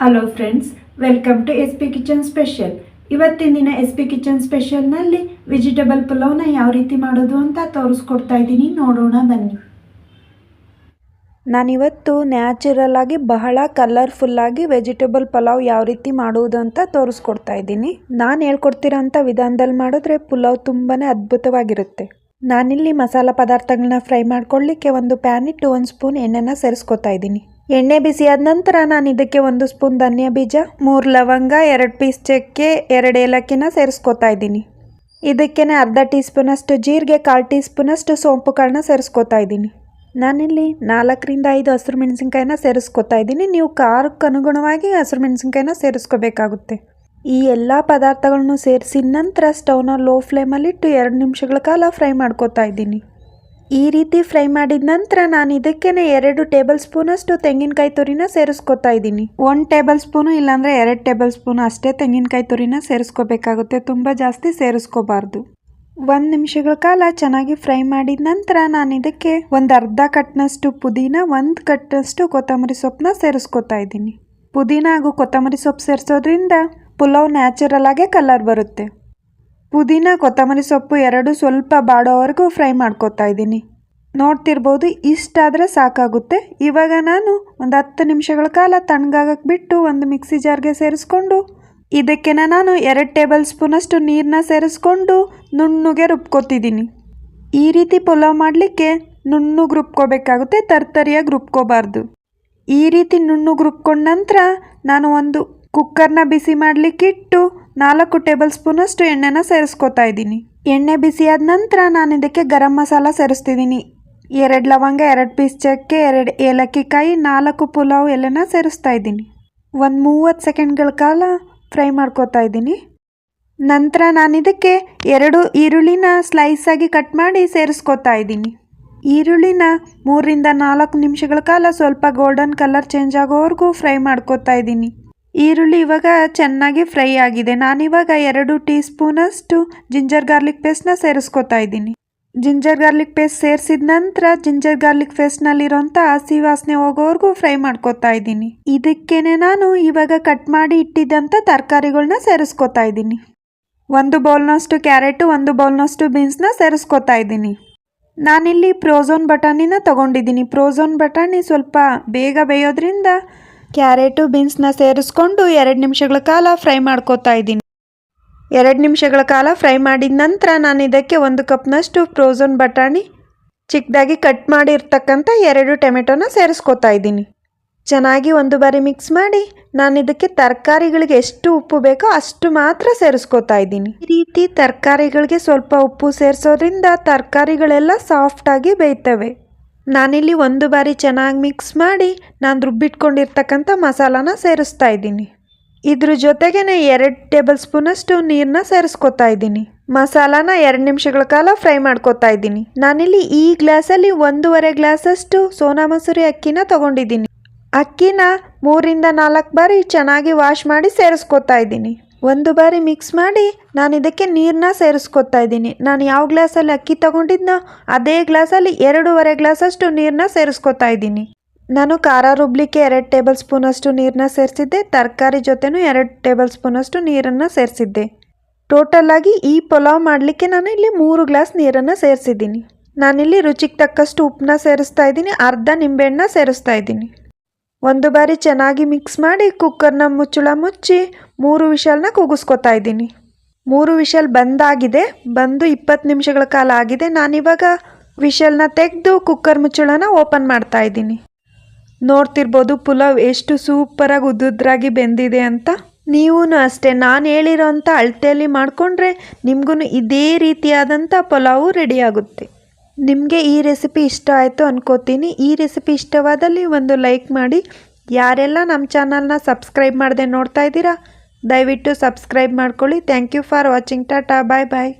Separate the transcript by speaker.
Speaker 1: Hello friends welcome to S P kitchen special ಇವತ್ತಿನ ದಿನ S P kitchen ಸ್ಪೆಷಲ್ನಲ್ಲಿ vegetable ಪಲಾವ್ನ ಯಾವ ರೀತಿ ಮಾಡೋದು ಅಂತ ತೋರಿಸ್ಕೊಡ್ತಾ ಇದ್ದೀನಿ. ನೋಡೋಣ, ಬನ್ನಿ. ನಾನಿವತ್ತು ನ್ಯಾಚುರಲ್ ಆಗಿ ಬಹಳ ಕಲರ್ಫುಲ್ಲಾಗಿ ವೆಜಿಟೇಬಲ್ ಪಲಾವ್ ಯಾವ ರೀತಿ ಮಾಡುವುದು ಅಂತ ತೋರಿಸ್ಕೊಡ್ತಾ ಇದ್ದೀನಿ. ನಾನು ಹೇಳ್ಕೊಡ್ತಿರೋಂಥ ವಿಧಾನದಲ್ಲಿ ಮಾಡಿದ್ರೆ ಪುಲಾವ್ ತುಂಬಾ ಅದ್ಭುತವಾಗಿರುತ್ತೆ. ನಾನಿಲ್ಲಿ ಮಸಾಲ ಪದಾರ್ಥಗಳನ್ನ ಫ್ರೈ ಮಾಡ್ಕೊಳ್ಳಿಕ್ಕೆ ಒಂದು ಪ್ಯಾನ್ ಇಟ್ಟು ಒಂದು ಸ್ಪೂನ್ ಎಣ್ಣೆನ ಸೇರಿಸ್ಕೊತಾ ಇದ್ದೀನಿ. ಎಣ್ಣೆ ಬಿಸಿಯಾದ ನಂತರ ನಾನು ಇದಕ್ಕೆ ಒಂದು ಸ್ಪೂನ್ ಧನಿಯಾ ಬೀಜ, ಮೂರು ಲವಂಗ, ಎರಡು ಪೀಸ್ ಚಕ್ಕೆ, ಎರಡು ಏಲಕ್ಕಿನ ಸೇರಿಸ್ಕೊತಾ ಇದ್ದೀನಿ. ಇದಕ್ಕೇನೆ ಅರ್ಧ ಟೀ ಸ್ಪೂನಷ್ಟು ಜೀರಿಗೆ, ಕಾಲು ಟೀ ಸ್ಪೂನಷ್ಟು ಸೋಂಪು ಕಾಳನ್ನ ಸೇರಿಸ್ಕೊತಾ ಇದ್ದೀನಿ. ನಾನಿಲ್ಲಿ ನಾಲ್ಕರಿಂದ ಐದು ಹಸಿರು ಮೆಣಸಿನ್ಕಾಯಿನ ಸೇರಿಸ್ಕೊತಾ ಇದ್ದೀನಿ. ನೀವು ಖಾರಕ್ಕೆ ಅನುಗುಣವಾಗಿ ಹಸಿರು ಮೆಣಸಿನ್ಕಾಯಿನ ಸೇರಿಸ್ಕೋಬೇಕಾಗುತ್ತೆ. ಈ ಎಲ್ಲ ಪದಾರ್ಥಗಳನ್ನು ಸೇರಿಸಿದ ನಂತರ ಸ್ಟವ್ನ ಲೋ ಫ್ಲೇಮಲ್ಲಿಟ್ಟು ಎರಡು ನಿಮಿಷಗಳ ಕಾಲ ಫ್ರೈ ಮಾಡ್ಕೋತಾ ಇದ್ದೀನಿ. ಈ ರೀತಿ ಫ್ರೈ ಮಾಡಿದ ನಂತರ ನಾನು ಇದಕ್ಕೇನೆ ಎರಡು ಟೇಬಲ್ ಸ್ಪೂನಷ್ಟು ತೆಂಗಿನಕಾಯಿ ತುರಿನ ಸೇರಿಸ್ಕೊತಾ ಇದ್ದೀನಿ. ಒಂದು ಟೇಬಲ್ ಸ್ಪೂನು ಇಲ್ಲಾಂದರೆ ಎರಡು ಟೇಬಲ್ ಸ್ಪೂನು ಅಷ್ಟೇ ತೆಂಗಿನಕಾಯಿ ತುರಿನ ಸೇರಿಸ್ಕೋಬೇಕಾಗುತ್ತೆ. ತುಂಬ ಜಾಸ್ತಿ ಸೇರಿಸ್ಕೋಬಾರ್ದು. ಒಂದು ನಿಮಿಷಗಳ ಕಾಲ ಚೆನ್ನಾಗಿ ಫ್ರೈ ಮಾಡಿದ ನಂತರ ನಾನು ಇದಕ್ಕೆ ಒಂದು ಅರ್ಧ ಕಟ್ನಷ್ಟು ಪುದೀನ, ಒಂದು ಕಟ್ನಷ್ಟು ಕೊತ್ತಂಬರಿ ಸೊಪ್ಪನ್ನ ಸೇರಿಸ್ಕೊತಾ ಇದ್ದೀನಿ. ಪುದೀನ ಹಾಗೂ ಕೊತ್ತಂಬರಿ ಸೊಪ್ಪು ಸೇರಿಸೋದ್ರಿಂದ ಪುಲಾವ್ ನ್ಯಾಚುರಲ್ ಆಗೇ ಕಲರ್ ಬರುತ್ತೆ. ಪುದೀನ ಕೊತ್ತಂಬರಿ ಸೊಪ್ಪು ಎರಡು ಸ್ವಲ್ಪ ಬಾಡೋವರೆಗೂ ಫ್ರೈ ಮಾಡ್ಕೊತಾ ಇದ್ದೀನಿ. ನೋಡ್ತಿರ್ಬೋದು ಇಷ್ಟಾದರೆ ಸಾಕಾಗುತ್ತೆ. ಇವಾಗ ನಾನು ಒಂದು ಹತ್ತು ನಿಮಿಷಗಳ ಕಾಲ ತಣ್ಣಗಾಗಕ್ಕೆ ಬಿಟ್ಟು ಒಂದು ಮಿಕ್ಸಿ ಜಾರ್ಗೆ ಸೇರಿಸ್ಕೊಂಡು ಇದಕ್ಕೆ ನಾನು ಎರಡು ಟೇಬಲ್ ಸ್ಪೂನಷ್ಟು ನೀರನ್ನ ಸೇರಿಸ್ಕೊಂಡು ನುಣ್ಣಗೆ ರುಬ್ಕೋತಿದ್ದೀನಿ. ಈ ರೀತಿ ಪಲಾವ್ ಮಾಡಲಿಕ್ಕೆ ನುಣ್ಣಗೆ ರುಬ್ಕೋಬೇಕಾಗುತ್ತೆ, ತರ್ತರಿಯಾಗಿ ರುಬ್ಕೋಬಾರ್ದು. ಈ ರೀತಿ ನುಣ್ಣಗೆ ರುಬ್ಕೊಂಡ ನಂತರ ನಾನು ಒಂದು ಕುಕ್ಕರ್ನ ಬಿಸಿ ಮಾಡಲಿಕ್ಕಿಟ್ಟು ನಾಲ್ಕು ಟೇಬಲ್ ಸ್ಪೂನಷ್ಟು ಎಣ್ಣೆನ ಸೇರಿಸ್ಕೊತಾ ಇದ್ದೀನಿ. ಎಣ್ಣೆ ಬಿಸಿಯಾದ ನಂತರ ನಾನು ಇದಕ್ಕೆ ಗರಂ ಮಸಾಲ ಸೇರಿಸ್ತಿದ್ದೀನಿ. ಎರಡು ಲವಂಗ, ಎರಡು ಪೀಸ್ ಚಕ್ಕೆ, ಎರಡು ಏಲಕ್ಕಿ ಕಾಯಿ ನಾಲ್ಕು ಪುಲಾವ್ ಎಲೆನ ಸೇರಿಸ್ತಾ ಇದ್ದೀನಿ. ಒಂದು ಮೂವತ್ತು ಸೆಕೆಂಡ್ಗಳ ಕಾಲ ಫ್ರೈ ಮಾಡ್ಕೋತಾ ಇದ್ದೀನಿ. ನಂತರ ನಾನು ಇದಕ್ಕೆ ಎರಡು ಈರುಳ್ಳಿನ ಸ್ಲೈಸಾಗಿ ಕಟ್ ಮಾಡಿ ಸೇರಿಸ್ಕೊತಾ ಇದ್ದೀನಿ. ಈರುಳ್ಳಿನ ಮೂರರಿಂದ ನಾಲ್ಕು ನಿಮಿಷಗಳ ಕಾಲ ಸ್ವಲ್ಪ ಗೋಲ್ಡನ್ ಕಲರ್ ಚೇಂಜ್ ಆಗೋವರೆಗೂ ಫ್ರೈ ಮಾಡ್ಕೋತಾ ಇದ್ದೀನಿ. ಈರುಳ್ಳಿ ಇವಾಗ ಚೆನ್ನಾಗಿ ಫ್ರೈ ಆಗಿದೆ. ನಾನಿವಾಗ ಎರಡು ಟೀ ಸ್ಪೂನಷ್ಟು ಜಿಂಜರ್ ಗಾರ್ಲಿಕ್ ಪೇಸ್ಟ್ನ ಸೇರಿಸ್ಕೊತಾ ಇದ್ದೀನಿ. ಜಿಂಜರ್ ಗಾರ್ಲಿಕ್ ಪೇಸ್ಟ್ ಸೇರಿಸಿದ ನಂತರ ಜಿಂಜರ್ ಗಾರ್ಲಿಕ್ ಪೇಸ್ಟ್ನಲ್ಲಿರೋಂಥ ಹಸಿ ವಾಸನೆ ಹೋಗೋವರೆಗೂ ಫ್ರೈ ಮಾಡ್ಕೊತಾ ಇದ್ದೀನಿ. ಇದಕ್ಕೇನೆ ನಾನು ಇವಾಗ ಕಟ್ ಮಾಡಿ ಇಟ್ಟಿದ್ದಂಥ ತರಕಾರಿಗಳನ್ನ ಸೇರಿಸ್ಕೊತಾ ಇದ್ದೀನಿ. ಒಂದು ಬೌಲ್ನಷ್ಟು ಕ್ಯಾರೆಟು, ಒಂದು ಬೌಲ್ನಷ್ಟು ಬೀನ್ಸ್ನ ಸೇರಿಸ್ಕೊತಾ ಇದ್ದೀನಿ. ನಾನಿಲ್ಲಿ ಪ್ರೋಝೋನ್ ಬಟಾಣಿನ ತೊಗೊಂಡಿದ್ದೀನಿ. ಪ್ರೋಝೋನ್ ಬಟಾಣಿ ಸ್ವಲ್ಪ ಬೇಗ ಬೇಯೋದ್ರಿಂದ ಕ್ಯಾರೆಟು ಬೀನ್ಸ್ನ ಸೇರಿಸ್ಕೊಂಡು ಎರಡು ನಿಮಿಷಗಳ ಕಾಲ ಫ್ರೈ ಮಾಡ್ಕೋತಾ ಇದ್ದೀನಿ. ಎರಡು ನಿಮಿಷಗಳ ಕಾಲ ಫ್ರೈ ಮಾಡಿದ ನಂತರ ನಾನು ಇದಕ್ಕೆ ಒಂದು ಕಪ್ನಷ್ಟು ಫ್ರೋಝನ್ ಬಟಾಣಿ ಚಿಕ್ಕದಾಗಿ ಕಟ್ ಮಾಡಿರ್ತಕ್ಕಂಥ ಎರಡು ಟೊಮೆಟೊನ ಸೇರಿಸ್ಕೋತಾ ಇದ್ದೀನಿ. ಚೆನ್ನಾಗಿ ಒಂದು ಬಾರಿ ಮಿಕ್ಸ್ ಮಾಡಿ ನಾನು ಇದಕ್ಕೆ ತರಕಾರಿಗಳಿಗೆ ಎಷ್ಟು ಉಪ್ಪು ಬೇಕೋ ಅಷ್ಟು ಮಾತ್ರ ಸೇರಿಸ್ಕೋತಾ ಇದ್ದೀನಿ. ಈ ರೀತಿ ತರಕಾರಿಗಳಿಗೆ ಸ್ವಲ್ಪ ಉಪ್ಪು ಸೇರಿಸೋದ್ರಿಂದ ತರಕಾರಿಗಳೆಲ್ಲ ಸಾಫ್ಟಾಗಿ ಬೇಯ್ತವೆ. ನಾನಿಲ್ಲಿ ಒಂದು ಬಾರಿ ಚೆನ್ನಾಗಿ ಮಿಕ್ಸ್ ಮಾಡಿ ನಾನು ರುಬ್ಬಿಟ್ಕೊಂಡಿರ್ತಕ್ಕಂಥ ಮಸಾಲಾನ ಸೇರಿಸ್ತಾ ಇದ್ದೀನಿ. ಇದ್ರ ಜೊತೆಗೆ ಎರಡು ಟೇಬಲ್ ಸ್ಪೂನಷ್ಟು ನೀರನ್ನ ಸೇರಿಸ್ಕೊತಾ ಇದ್ದೀನಿ. ಮಸಾಲಾನ ಎರಡು ನಿಮಿಷಗಳ ಕಾಲ ಫ್ರೈ ಮಾಡ್ಕೊತಾ ಇದ್ದೀನಿ. ನಾನಿಲ್ಲಿ ಈ ಗ್ಲಾಸಲ್ಲಿ ಒಂದೂವರೆ ಗ್ಲಾಸಷ್ಟು ಸೋನಾ ಮಸೂರಿ ಅಕ್ಕಿನ ತಗೊಂಡಿದ್ದೀನಿ. ಅಕ್ಕಿನ ಮೂರಿಂದ ನಾಲ್ಕು ಬಾರಿ ಚೆನ್ನಾಗಿ ವಾಶ್ ಮಾಡಿ ಸೇರಿಸ್ಕೊತಾ ಇದ್ದೀನಿ. ಒಂದು ಬಾರಿ ಮಿಕ್ಸ್ ಮಾಡಿ ನಾನು ಇದಕ್ಕೆ ನೀರನ್ನ ಸೇರಿಸ್ಕೊತಾ ಇದ್ದೀನಿ. ನಾನು ಯಾವ ಗ್ಲಾಸಲ್ಲಿ ಅಕ್ಕಿ ತಗೊಂಡಿದ್ನೋ ಅದೇ ಗ್ಲಾಸಲ್ಲಿ ಎರಡೂವರೆ ಗ್ಲಾಸಷ್ಟು ನೀರನ್ನ ಸೇರಿಸ್ಕೊತಾ ಇದ್ದೀನಿ. ನಾನು ಖಾರ ರುಬ್ಲಿಕ್ಕೆ ಎರಡು ಟೇಬಲ್ ಸ್ಪೂನಷ್ಟು ನೀರನ್ನ ಸೇರಿಸಿದ್ದೆ. ತರಕಾರಿ ಜೊತೆನೂ ಎರಡು ಟೇಬಲ್ ಸ್ಪೂನಷ್ಟು ನೀರನ್ನು ಸೇರಿಸಿದ್ದೆ. ಟೋಟಲಾಗಿ ಈ ಪಲಾವ್ ಮಾಡಲಿಕ್ಕೆ ನಾನು ಇಲ್ಲಿ ಮೂರು ಗ್ಲಾಸ್ ನೀರನ್ನು ಸೇರಿಸಿದ್ದೀನಿ. ನಾನಿಲ್ಲಿ ರುಚಿಗೆ ತಕ್ಕಷ್ಟು ಉಪ್ಪನ್ನ ಸೇರಿಸ್ತಾ ಇದ್ದೀನಿ. ಅರ್ಧ ನಿಂಬೆಹಣ್ಣ ಸೇರಿಸ್ತಾ ಇದ್ದೀನಿ. ಒಂದು ಬಾರಿ ಚೆನ್ನಾಗಿ ಮಿಕ್ಸ್ ಮಾಡಿ ಕುಕ್ಕರ್ನ ಮುಚ್ಚಳ ಮುಚ್ಚಿ ಮೂರು ವಿಷಲ್ನ ಕೂಗಿಸ್ಕೊತಾ ಇದ್ದೀನಿ. ಮೂರು ವಿಷಲ್ ಬಂದಾಗಿದೆ, ಬಂದು ಇಪ್ಪತ್ತು ನಿಮಿಷಗಳ ಕಾಲ ಆಗಿದೆ. ನಾನಿವಾಗ ವಿಷಲ್ನ ತೆಗೆದು ಕುಕ್ಕರ್ ಮುಚ್ಚಳನ ಓಪನ್ ಮಾಡ್ತಾ ಇದ್ದೀನಿ. ನೋಡ್ತಿರ್ಬೋದು ಪುಲಾವ್ ಎಷ್ಟು ಸೂಪರಾಗಿ ಉದ್ದುದ್ರಾಗಿ ಬೆಂದಿದೆ ಅಂತ. ನೀವೂ ಅಷ್ಟೇ, ನಾನು ಹೇಳಿರೋಂಥ ಅಳತೆಯಲ್ಲಿ ಮಾಡಿಕೊಂಡ್ರೆ ನಿಮಗೂ ಇದೇ ರೀತಿಯಾದಂಥ ಪಲಾವು ರೆಡಿ ಆಗುತ್ತೆ. ನಿಮಗೆ ಈ ರೆಸಿಪಿ ಇಷ್ಟ ಆಯಿತು ಅನ್ಕೋತೀನಿ. ಈ ರೆಸಿಪಿ ಇಷ್ಟವಾದಲ್ಲಿ ಒಂದು ಲೈಕ್ ಮಾಡಿ. ಯಾರೆಲ್ಲ ನಮ್ಮ ಚಾನಲ್ನ ಸಬ್ಸ್ಕ್ರೈಬ್ ಮಾಡದೆ ನೋಡ್ತಾ ಇದ್ದೀರಾ, ದಯವಿಟ್ಟು ಸಬ್ಸ್ಕ್ರೈಬ್ ಮಾಡ್ಕೊಳ್ಳಿ. Thank you for watching tata bye bye